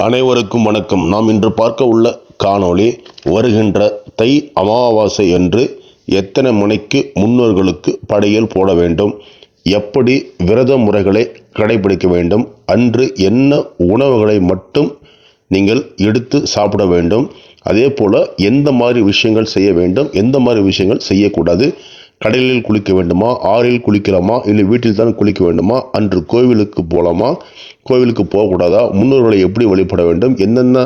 அனைவருக்கும் வணக்கம். நாம் இன்று பார்க்க உள்ள காணொளி வருகின்ற தை அமாவாசை என்று எத்தனை மணிக்கு முன்னோர்களுக்கு படையல் போட வேண்டும் எப்படி விரத முறைகளை கடைபிடிக்க வேண்டும் அன்று என்ன உணவுகளை மட்டும் நீங்கள் எடுத்து சாப்பிட வேண்டும் அதே போல் எந்த மாதிரி விஷயங்கள் செய்ய வேண்டும் எந்த மாதிரி விஷயங்கள் செய்யக்கூடாது கடலில் குளிக்க வேண்டுமா? ஆறில் குளிக்கலாமா? இல்லை வீட்டில் தான் குளிக்க வேண்டுமா? அன்று கோவிலுக்கு போகலாமா கோவிலுக்கு போகக்கூடாதா? முன்னோர்களை எப்படி வழிபட வேண்டும்? என்னென்ன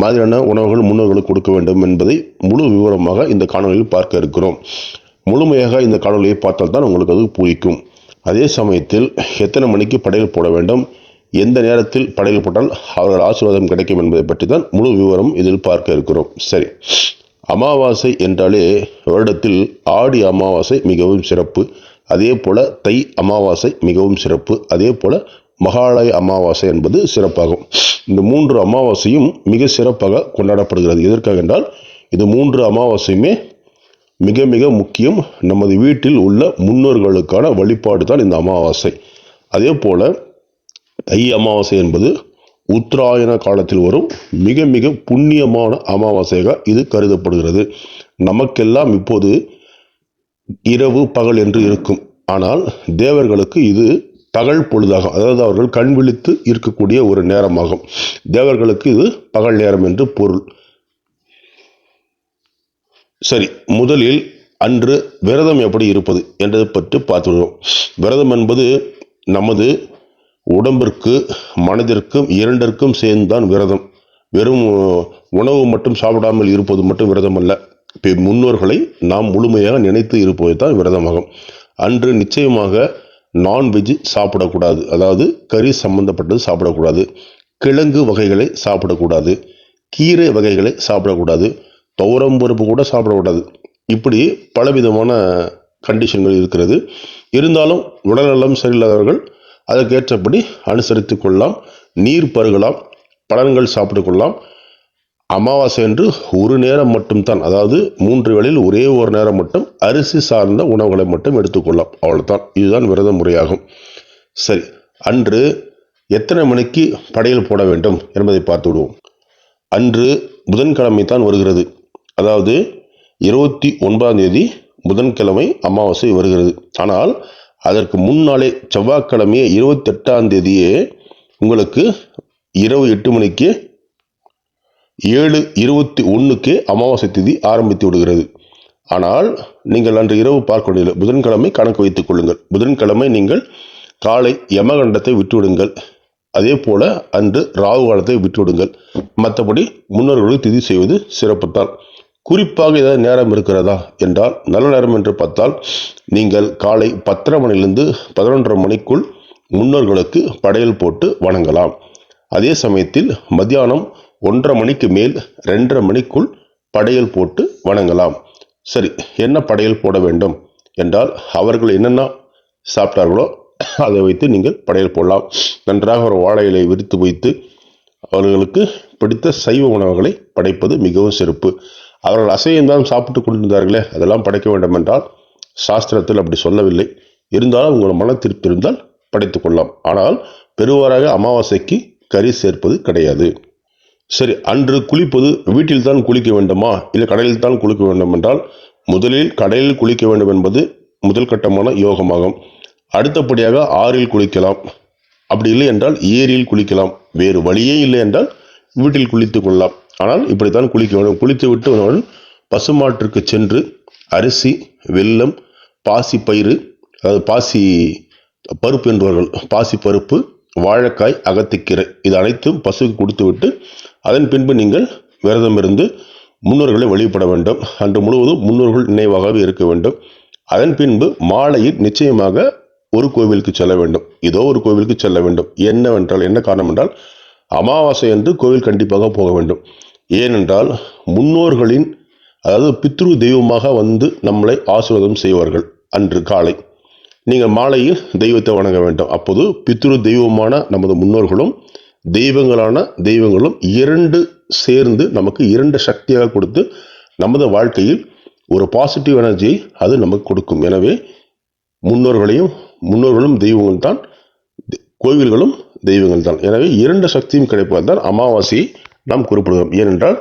மாதிரியான உணவுகள் முன்னோர்களுக்கு கொடுக்க வேண்டும் என்பதை முழு விவரமாக இந்த காணொலியில் பார்க்க இருக்கிறோம். முழுமையாக இந்த காணொலியை பார்த்தால் தான் உங்களுக்கு அது புரிக்கும் அதே சமயத்தில் எத்தனை மணிக்கு படையல் போட வேண்டும்? எந்த நேரத்தில் படையல் போட்டால் அவர்கள் ஆசீர்வாதம் கிடைக்கும் என்பதை பற்றி தான் முழு விவரம் இதில் பார்க்க இருக்கிறோம். சரி. அமாவாசை என்றாலே வருடத்தில் ஆடி அமாவாசை மிகவும் சிறப்பு. அதே போல் தை அமாவாசை மிகவும் சிறப்பு. அதே போல் மகாலய அமாவாசை என்பது சிறப்பாகும். இந்த மூன்று அமாவாசையும் மிக சிறப்பாக கொண்டாடப்படுகிறது. எதற்காக என்றால் இது மூன்று அமாவாசையுமே மிக மிக முக்கியம். நமது வீட்டில் உள்ள முன்னோர்களுக்கான வழிபாடு தான் இந்த அமாவாசை. அதே போல் தை அமாவாசை என்பது உத்தராயண காலத்தில் வரும் மிக மிக புண்ணியமான அமாவாசையாக இது கருதப்படுகிறது. நமக்கெல்லாம் இப்போது இரவு பகல் என்று இருக்கும். ஆனால் தேவர்களுக்கு இது பகல் பொழுதாகும் அதாவது அவர்கள் கண் விழித்து இருக்கக்கூடிய ஒரு நேரமாகும். தேவர்களுக்கு இது பகல் நேரம் என்று பொருள். சரி முதலில் அன்று விரதம் எப்படி இருப்பது என்பதை பற்றி பார்த்துவிடுவோம். விரதம் என்பது நமது உடம்பிற்கு மனதிற்கும் இரண்டிற்கும் சேர்ந்தான் விரதம். வெறும் உணவு மட்டும் சாப்பிடாமல் இருப்பது மட்டும் விரதம் அல்ல இப்போ முன்னோர்களை நாம் முழுமையாக நினைத்து இருப்பது தான் விரதமாகும். அன்று நிச்சயமாக நான்வெஜ் சாப்பிடக்கூடாது. அதாவது கறி சம்பந்தப்பட்டது சாப்பிடக்கூடாது. கிழங்கு வகைகளை சாப்பிடக்கூடாது. கீரை வகைகளை சாப்பிடக்கூடாது. துவரம் பருப்பு கூட சாப்பிடக்கூடாது. இப்படி பலவிதமான கண்டிஷன்கள் இருக்கிறது. இருந்தாலும் உடல்நலம் சரியில்லாதவர்கள் அதற்கேற்றபடி அனுசரித்து கொள்ளலாம். நீர் பருகலாம். பழங்கள் சாப்பிட்டு கொள்ளலாம். அமாவாசை என்று ஒரு நேரம் மட்டும்தான். அதாவது மூன்று வேளையில் ஒரே ஒரு நேரம் மட்டும் அரிசி சார்ந்த உணவுகளை மட்டும் எடுத்துக்கொள்ளலாம் அவ்வளோதான் இதுதான் விரத முறையாகும். சரி. அன்று எத்தனை மணிக்கு படையல் போட வேண்டும் என்பதை பார்த்து விடுவோம் அன்று புதன்கிழமை தான் வருகிறது. அதாவது இருபத்தி ஒன்பதாம் தேதி புதன்கிழமை அமாவாசை வருகிறது. ஆனால் அதற்கு முன்னாலே செவ்வாய்க்கிழமையே இருபத்தெட்டாம் தேதியே உங்களுக்கு இரவு எட்டு மணிக்கு ஏழு இருபத்தி ஒன்றுக்கே அமாவாசை திதி ஆரம்பித்து விடுகிறது. ஆனால் நீங்கள் அன்று இரவு பார்க்க முடியல புதன்கிழமை கணக்கு வைத்துக் கொள்ளுங்கள். புதன்கிழமை நீங்கள் காலை யமகண்டத்தை விட்டுவிடுங்கள். அதே போல அன்று ராகு காலத்தை விட்டுவிடுங்கள். மற்றபடி முன்னோர்களுக்கு திதி செய்வது சிறப்புத்தான். குறிப்பாக ஏதாவது நேரம் இருக்கிறதா என்றால் நல்ல நேரம் என்று பார்த்தால் நீங்கள் காலை பத்தரை மணிலிருந்து பதினொன்றரை மணிக்குள் முன்னோர்களுக்கு படையல் போட்டு வணங்கலாம். அதே சமயத்தில் மத்தியானம் ஒன்றரை மணிக்கு மேல் ரெண்டரை மணிக்குள் படையல் போட்டு வணங்கலாம். சரி என்ன படையல் போட வேண்டும் என்றால் அவர்கள் என்னென்ன சாப்பிட்டார்களோ அதை வைத்து நீங்கள் படையல் போடலாம். நன்றாக ஒரு வாழை இலை விரித்து வைத்து அவர்களுக்கு பிடித்த சைவ உணவுகளை படைப்பது மிகவும் சிறப்பு. அவர்கள் அசையம்தான் சாப்பிட்டு கொண்டிருந்தார்களே அதெல்லாம் படைக்க வேண்டும் என்றால் சாஸ்திரத்தில் அப்படி சொல்லவில்லை. இருந்தாலும் உங்கள் மன திருப்தி இருந்தால் படைத்து கொள்ளலாம். ஆனால் பெருவாராக அமாவாசைக்கு கறி சேர்ப்பது கிடையாது. சரி அன்று குளிப்பது வீட்டில் தான் குளிக்க வேண்டுமா? இல்லை கடலில் தான் குளிக்க வேண்டும் என்றால் முதலில் கடலில் குளிக்க வேண்டும் என்பது முதல் கட்டமான யோகமாகும். அடுத்தபடியாக ஆறில் குளிக்கலாம். அப்படி இல்லை என்றால் ஏரியில் குளிக்கலாம். வேறு வழியே இல்லை என்றால் வீட்டில் குளித்துக் கொள்ளலாம். ஆனால் இப்படித்தான் குளிக்க வேண்டும். குளித்து விட்டு பசுமாட்டிற்கு சென்று அரிசி வெல்லம் பாசி பயிறு அதாவது பாசி பருப்பு என்பவர்கள் பாசி பருப்பு வாழைக்காய் அகத்திக்கீரை இது அனைத்தும் பசுக்கு கொடுத்துவிட்டு அதன் பின்பு நீங்கள் விரதம் இருந்து முன்னோர்களை வழிபட வேண்டும். அன்று முழுவதும் முன்னோர்கள் நினைவாகவே இருக்க வேண்டும். அதன் பின்பு மாலையில் நிச்சயமாக ஒரு கோவிலுக்கு செல்ல வேண்டும். ஏதோ ஒரு கோவிலுக்கு செல்ல வேண்டும். என்னவென்றால் என்ன காரணம் என்றால் அமாவாசை என்று கோவில் கண்டிப்பாக போக வேண்டும். ஏனென்றால் முன்னோர்களின் அதாவது பித்ரு தெய்வமாக வந்து நம்மளை ஆசீர்வாதம் செய்வார்கள் அன்று காலை. நீங்கள் மாலையில் தெய்வத்தை வணங்க வேண்டும். அப்போது பித்ரு தெய்வமான நமது முன்னோர்களும் தெய்வங்களான தெய்வங்களும் இரண்டு சேர்ந்து நமக்கு இரண்டு சக்தியாக கொடுத்து நமது வாழ்க்கையில் ஒரு பாசிட்டிவ் எனர்ஜியை அது நமக்கு கொடுக்கும். எனவே முன்னோர்களையும் முன்னோர்களும் தெய்வங்களும் தான் கோவில்களும் தெய்வங்கள் தான் எனவே இரண்டு சக்தியும் கிடைப்பதால் அமாவாசையை நாம் குறிப்பிடுகிறோம். ஏனென்றால்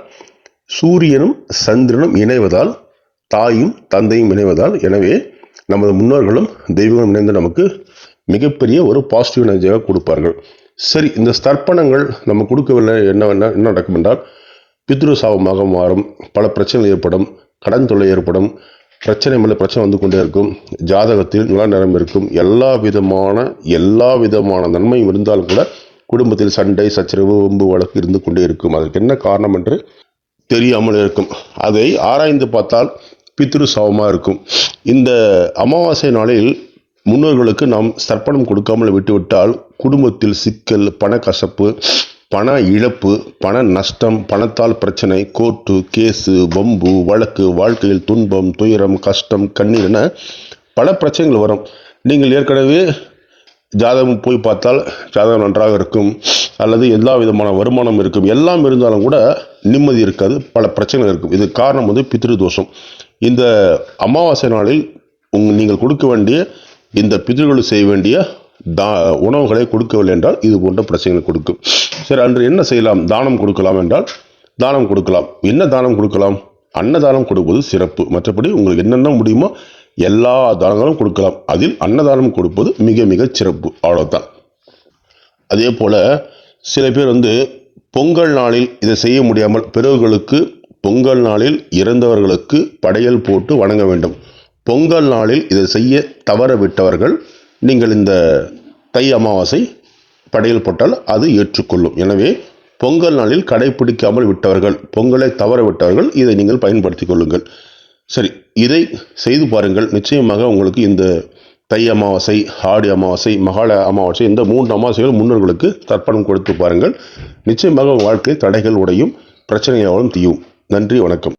சூரியனும் சந்திரனும் இணைவதால் தாயும் தந்தையும் இணைவதால் எனவே நமது முன்னோர்களும் தெய்வங்களும் இணைந்து நமக்கு மிகப்பெரிய ஒரு பாசிட்டிவ் எனர்ஜியாக கொடுப்பார்கள். சரி இந்த ஸ்தர்ப்பணங்கள் நம்ம கொடுக்கவில்லை. என்ன என்ன என்ன நடக்கும் என்றால் பித்ரு சாபமாக மாறும் பல பிரச்சனைகள் ஏற்படும் கடன் தொல்லை ஏற்படும் பிரச்சனை மேலே பிரச்சனை வந்து கொண்டே இருக்கும். ஜாதகத்தில் நல்ல நிறம் இருக்கும். எல்லா விதமான எல்லா விதமான நன்மையும் இருந்தாலும் கூட குடும்பத்தில் சண்டை சச்சரவு வம்பு வழக்கு இருந்து கொண்டே இருக்கும். அதற்கு என்ன காரணம் என்று தெரியாமல் இருக்கும். அதை ஆராய்ந்து பார்த்தால் பித்ரு சவமாக இருக்கும். இந்த அமாவாசை நாளில் முன்னோர்களுக்கு நாம் சர்ப்பணம் கொடுக்காமல் விட்டுவிட்டால் குடும்பத்தில் சிக்கல் பணக்கசப்பு பண இழப்பு பண நஷ்டம் பணத்தால் பிரச்சனை கோர்ட்டு கேஸு வம்பு வழக்கு வாழ்க்கையில் துன்பம் துயரம் கஷ்டம் கண்ணீர் என பல பிரச்சனைகள் வரும். நீங்கள் ஏற்கனவே ஜாதகம் போய் பார்த்தால் ஜாதகம் நன்றாக இருக்கும் அல்லது எல்லா விதமான வருமானம் இருக்கும். எல்லாம் இருந்தாலும் கூட நிம்மதி இருக்காது பல பிரச்சனைகள் இருக்கும். இது காரணம் வந்து பித்ரு தோஷம் இந்த அமாவாசை நாளில் உங் நீங்கள் கொடுக்க வேண்டிய இந்த பித்ருகள் செய்ய வேண்டிய தா உணவுகளை கொடுக்கவில்லை என்றால் இது போன்ற பிரச்சனைகள் கொடுக்கும். சரி அன்று என்ன செய்யலாம்? தானம் கொடுக்கலாம் என்றால் தானம் கொடுக்கலாம். என்ன தானம் கொடுக்கலாம்? அன்னதானம் கொடுப்பது சிறப்பு. மற்றபடி உங்களுக்கு என்னென்ன முடியுமோ எல்லா தானங்களும் கொடுக்கலாம். அதில் அன்னதானம் கொடுப்பது மிக மிக சிறப்பு. அவ்வளோதான் அதே போல் சில பேர் வந்து பொங்கல் நாளில் இதை செய்ய முடியாமல் பிறகுகளுக்கு பொங்கல் நாளில் இறந்தவர்களுக்கு படையல் போட்டு வணங்க வேண்டும். பொங்கல் நாளில் இதை செய்ய தவற விட்டவர்கள் நீங்கள் இந்த தை அமாவாசை படையல் போட்டால் அது ஏற்றுக்கொள்ளும். எனவே பொங்கல் நாளில் கடைபிடிக்காமல் விட்டவர்கள் பொங்கலை தவற விட்டவர்கள் இதை நீங்கள் பயன்படுத்திக் கொள்ளுங்கள். சரி இதை செய்து பாருங்கள். நிச்சயமாக உங்களுக்கு இந்த தை அமாவாசை ஆடி அமாவாசை மகால அமாவாசை இந்த மூன்று அமாவாசைகள் முன்னோர்களுக்கு தர்ப்பணம் கொடுத்து பாருங்கள். நிச்சயமாக உங்கள் வாழ்க்கை தடைகள் உடையும் பிரச்சனையாகவும் தீயும். நன்றி வணக்கம்.